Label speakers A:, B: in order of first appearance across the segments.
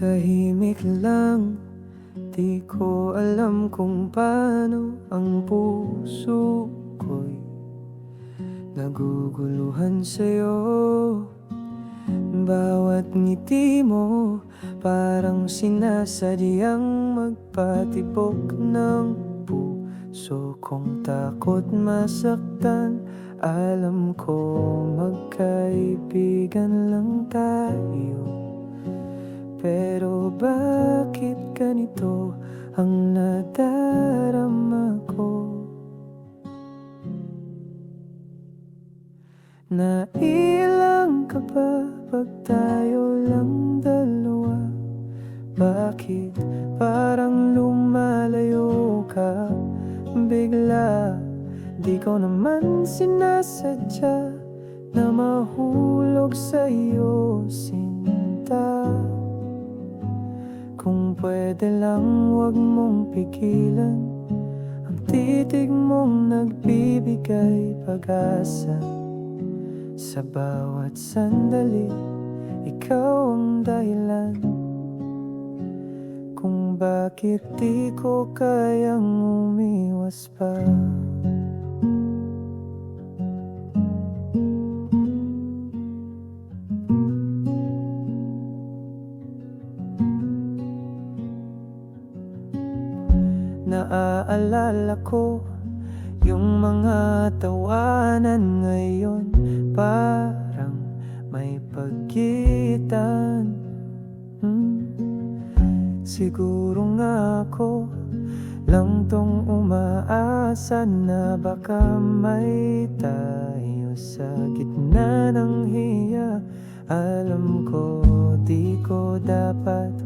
A: Tahimik lang. Di ko alam kung paano ang puso ko'y Naguguluhan sa'yo. Bawat ngiti mo Parang sinasadyang magpatibok ng puso kong takot masaktan. Alam ko magkaibigan lang tayo pero bakit ganito ang nadarama ko? Nailang ka ba pag tayo lang dalawa? Bakit parang lumalayo ka bigla? Di ko naman sinasadya na mahulog sa'yo sinta Kung pwede lang wag mong pigilan. Ang titig mong nagbibigay pag-asa Sa bawat sandali. Ikaw ang dahilan Kung bakit di ko kayang umiwas pa Naaalala ko yung mga tawanan ngayon. Parang may pagitan hmm. Siguro nga ako lang tong umaasa na baka may tayo sa gitna ng hiya. Alam ko di ko dapat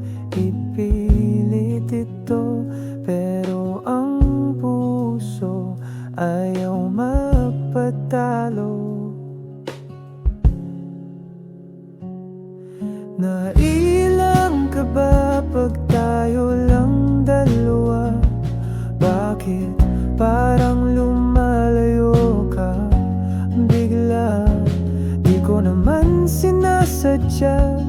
A: ba pag tayo lang dalawa? Bakit parang lumalayo ka bigla? Di ko naman sinasadya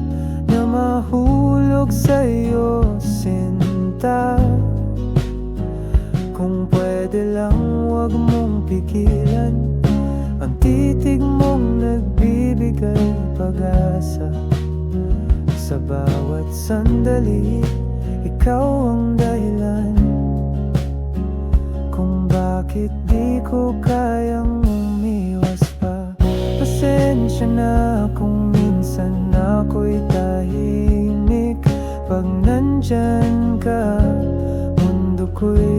A: na mahulog sa'yo sinta Kung pwede lang wag mong pigilan Ang titig mong nagbibigay pag-asa sandali Ikaw ang dahilan Kung bakit di ko kayang umiwas pa. Pasensya na kung minsan ako'y tahimik. Pag nandyan ka Mundo ko'y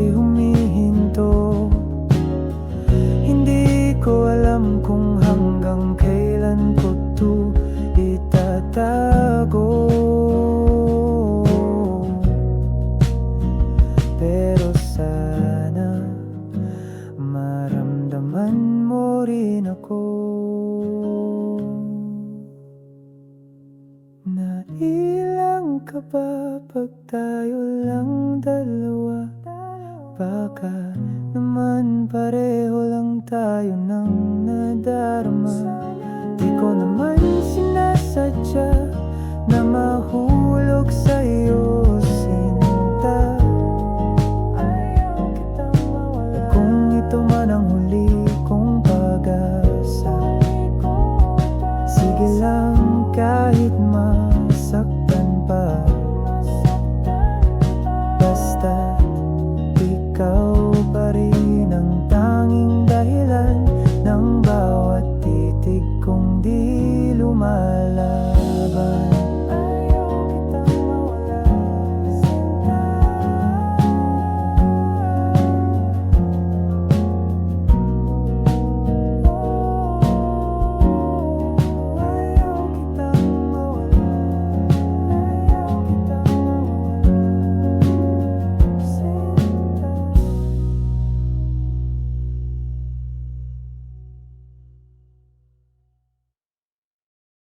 A: Nailang ka ba pag tayo lang dalawa? Baka naman pareho lang tayo ng nadarama pa rin ang tanging dahilan Ng bawat titig kong di lumal